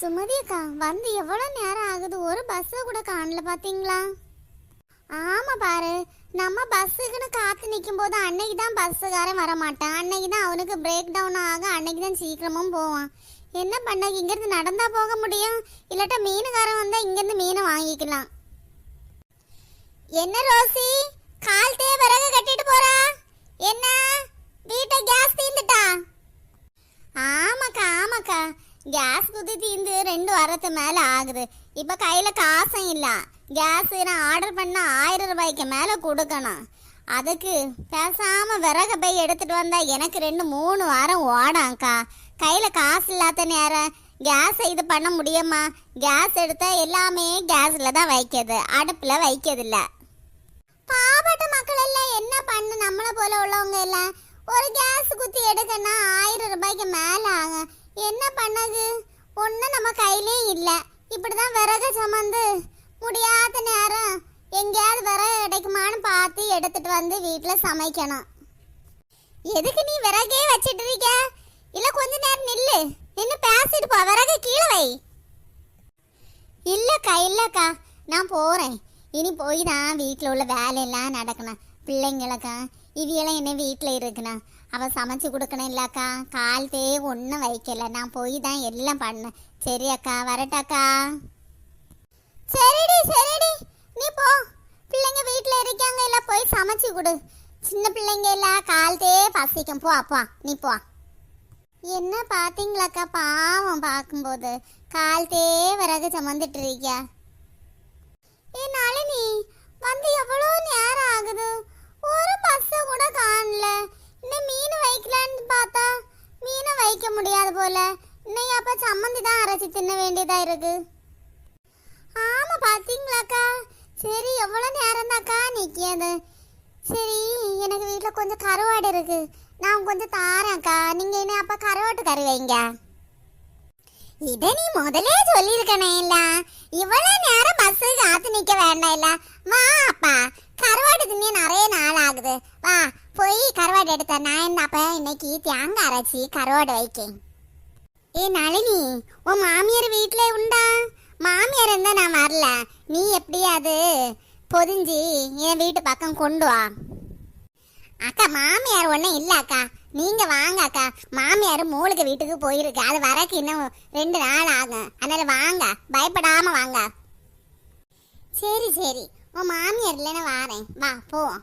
சுமதி அக்கா வந்து எவ்வளோ நேரம் ஆகுது? ஒரு பஸ்ஸை கூட காணல பார்த்தீங்களா ஆமாம் பாரு நம்ம பஸ்ஸுக்குன்னு காத்து நிற்கும் போது அன்னைக்கு தான் பஸ்ஸுக்காரன் வர மாட்டான் அன்னைக்கு தான் அவனுக்கு பிரேக் டவுன் ஆகும் அன்னைக்கு தான் சீக்கிரமும் போவான். என்ன பண்ண இங்கேருந்து நடந்தால் போக முடியும்? இல்லாட்டா மீனுக்காரன் வந்தால் இங்கேருந்து மீனை வாங்கிக்கலாம். என்ன ரோசி? கால் தே விறகு கட்டிட்டு போறா? என்ன வீட்டை கேஸ் தீந்துட்டா ஆமாக்கா ஆமாக்கா கேஸ் குத்தி தீந்து ரெண்டு வாரத்து மேலே ஆகுது. இப்போ கையில் காசும் இல்லை. கேஸ் நான் ஆர்டர் பண்ண ஆயிரம் ரூபாய்க்கு மேலே கொடுக்கணும். அதுக்கு பேசாமல் விறகு போய் எடுத்துகிட்டு வந்தால் எனக்கு ரெண்டு மூணு வாரம் ஓடாங்க்கா கையில் காசு இல்லாத நேரம் கேஸ் இது பண்ண முடியுமா? கேஸ் எடுத்தால் எல்லாமே கேஸில் தான் வைக்கிறது. அடுப்பில் வைக்கிறதில்ல பாவட்ட மக்கள் எல்லாம் என்ன பண்ணு? நம்மளை போல உள்ளவங்க எல்லாம் ஒரு கேஸ் குத்தி எடுக்கன்னா ஆயிரம் ரூபாய்க்கு மேலே ஆகும். என்ன பண்ணது? ஒன்றும் நம்ம கையிலே இல்லை. இப்படி தான் விறகு சுமந்து முடியாத நேரம் எங்கேயாவது விறகு கிடைக்குமான்னு பார்த்து எடுத்துட்டு வந்து வீட்டில் சமைக்கணும். எதுக்கு நீ விறகே வச்சிட்டு இருக்க? இல்லை கொஞ்ச நேரம் நில்லு. நின்று பேசிட்டு போ. விறகு கீழே வை. இல்லைக்கா இல்லக்கா நான் போகிறேன் இனி போய் தான் வீட்டில் உள்ள வேலையெல்லாம் நடக்கணும். பிள்ளைங்களுக்கா இவையெல்லாம் என்ன வீட்டில் இருக்கணும் அவ சமைச்சு கொடுக்கணும் இல்லக்கா. கால் தே ஒன்றும் வைக்கல. நான் போய் தான் எல்லாம் பண்ணேன் சரி அக்கா வரட்டாக்கா. சரிடி சரிடி. நீ போ. பிள்ளைங்க வீட்டில் இருக்காங்க எல்லாம் போய் சமைச்சு கொடு. சின்ன பிள்ளைங்க எல்லாம் கால் தே பசிக்கும். போ அப்பா நீ போ. என்ன பார்த்தீங்களாக்கா பாவம் பார்க்கும்போது. கால் தே விறகு சுமந்துட்டு இருக்கியா? நளினி வந்து எவ்வளோ நேரம் ஆகுது? ஒரு பஸ்ஸை கூட காணல. இன்னும் மீன் வைக்கலான்னு பார்த்தா மீனை வைக்க முடியாது போல. இன்னைக்கு அப்ப சம்மந்தி தான் அரைச்சி தின்ன வேண்டியதா இருக்கு. ஆமா பாத்தீங்களாக்கா? சரி எவ்வளோ நேரம் தாக்கா நிற்கியது சரி எனக்கு வீட்டில் கொஞ்சம் கருவாடு இருக்கு. நான் கொஞ்சம் தாரேன்க்கா. நீங்கள் என்ன அப்போ கருவாட்டு கறி வைங்க. இத நீ முதலே சொல்லியிருக்கனே இல்ல இவ்வளவு நேரம் பஸ் காத்து நிக்க வேண்டாம் இல்ல வா அப்பா கருவாடு தின்னே நிறைய நாள் ஆகுது வா போய் கருவாடு எடுத்த நான் என்ன அப்ப இன்னைக்கு தேங்காய் அரைச்சி கருவாடு வைக்கேன் ஏ நளினி உன் மாமியார் வீட்ல உண்டா மாமியார் இருந்தா நான் வரல நீ எப்படியாவது பொதிஞ்சு என் வீட்டு பக்கம் கொண்டு வா அக்கா மாமியார் ஒன்றும் இல்லை அக்கா நீங்க வாங்க அக்கா. மாமியார் மூளுக்கு வீட்டுக்கு போயிருக்கு. அது வரக்கு இன்னும் ரெண்டு நாள் ஆகும். அதனால வாங்க. பயப்படாம வாங்க. சரி சரி. உன் மாமியார் இல்லைன்னு வாரேன். வா போவோம்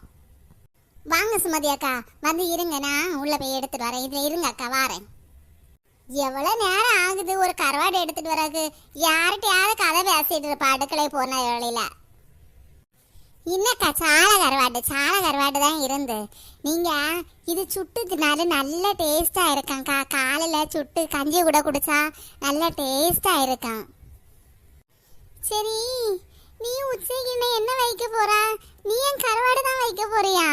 வாங்க சுமதி அக்கா. வந்து இருங்க. நான் உள்ள போய் எடுத்துட்டு வரேன். இதுல இருங்க அக்கா. வாரேன். எவ்வளவு நேரம் ஆகுது? ஒரு கருவாடு எடுத்துட்டு வரக்கு. யார்கிட்டயாவது கதை பேசிட்டு இருப்பா. அடுக்களை போன வேலையில. இல்லைக்கா சால கருவாடு சால கருவாடு தான் இருந்து. நீங்கள் இது சுட்டு நல்ல டேஸ்ட்டாக இருக்காங்க்கா காலையில் சுட்டு கஞ்சி கூட குடிச்சா நல்ல டேஸ்ட்டாக இருக்கான். சரி நீ உச்சைக்கு இன்னும் என்ன வைக்க போறா? நீ என் கருவாடு தான் வைக்க போறியா?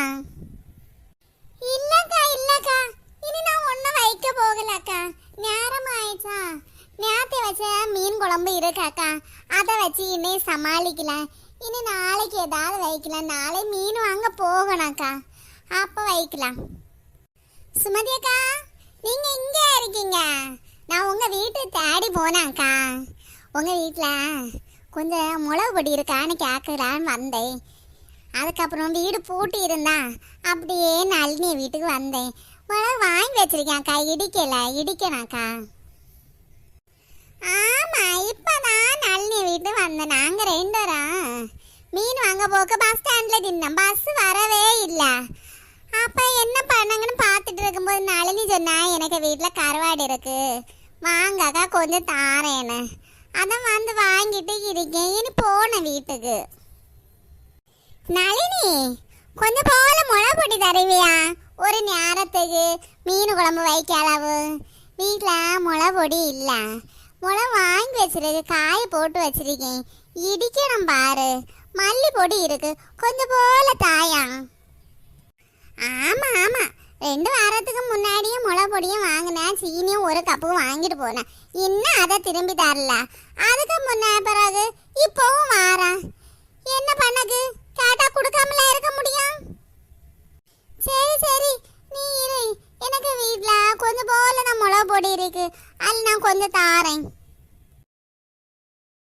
இல்லக்கா இல்லக்கா. இனி நான் ஒன்றும் வைக்க போகலக்கா. நேரம் ஆயிடுச்சா? நேரத்தை வச்ச மீன் குழம்பு இருக்காக்கா. அதை வச்சு இன்னும் சமாளிக்கலாம் இனி நாளைக்கு ஏதாவது வைக்கலாம். நாளை மீன் வாங்க போகணும்க்கா அப்போ வைக்கலாம். சுமதி அக்கா நீங்க இங்க இருக்கீங்க. நான் உங்க வீட்டு தேடி போனேன்க்கா உங்க வீட்டில் கொஞ்சம் முளகு பொடி இருக்கான்னு கேட்கலான்னு வந்தேன். அதுக்கப்புறம் வீடு பூட்டி இருந்தா அப்படியே நளினி வீட்டுக்கு வந்தேன். மிளகு வாங்கி வச்சிருக்கேன்க்கா இடிக்கல இடிக்கணாக்கா ஆமா இப்பதான் நளினி வீட்டு வந்த நாங்க ரெண்டரா. மீன் வாங்க போக்க பஸ் ஸ்டாண்ட்ல நின்னோம். பஸ் வரவே இல்லை. அப்ப என்ன பண்ணங்கன்னு பார்த்துட்டு இருக்கும்போது நளினி சொன்னா எனக்கு வீட்டுல கருவாடு இருக்கு. வாங்கக்கா கொஞ்சம் தாரேன்னு. அதான் வந்து வாங்கிட்டு இருக்கேன். இனி போன வீட்டுக்கு. நளினி கொஞ்சம் போல முளை பொடி தருவியா? ஒரு நேரத்துக்கு மீன் குழம்பு வைக்க அளவு. வீட்டில் முளை பொடி இல்லை. முளை வாங்கி வச்சிருக்கு காய போட்டு வச்சிருக்கேன் இடிக்கணும் பாரு மல்லி பொடி இருக்கு கொஞ்சம் போல தாயா ஆமா ஆமா ரெண்டு வாரத்துக்கு முன்னாடியே முளை பொடியும் வாங்கினேன் சீனியும் ஒரு கப்பு வாங்கிட்டு போனேன் இன்னும் அதை திரும்பி தரல அதுக்கு முன்ன பிறகு இப்பவும் வாரேன் என்ன பண்ணக்கு கேட்டா கொடுக்காமல இருக்க முடியும் சரி சரி நீ இரு எனக்கு வீட்ல கொஞ்சம் போல நான் முளை பொடி இருக்கு அது நான் கொஞ்சம் தாரேன்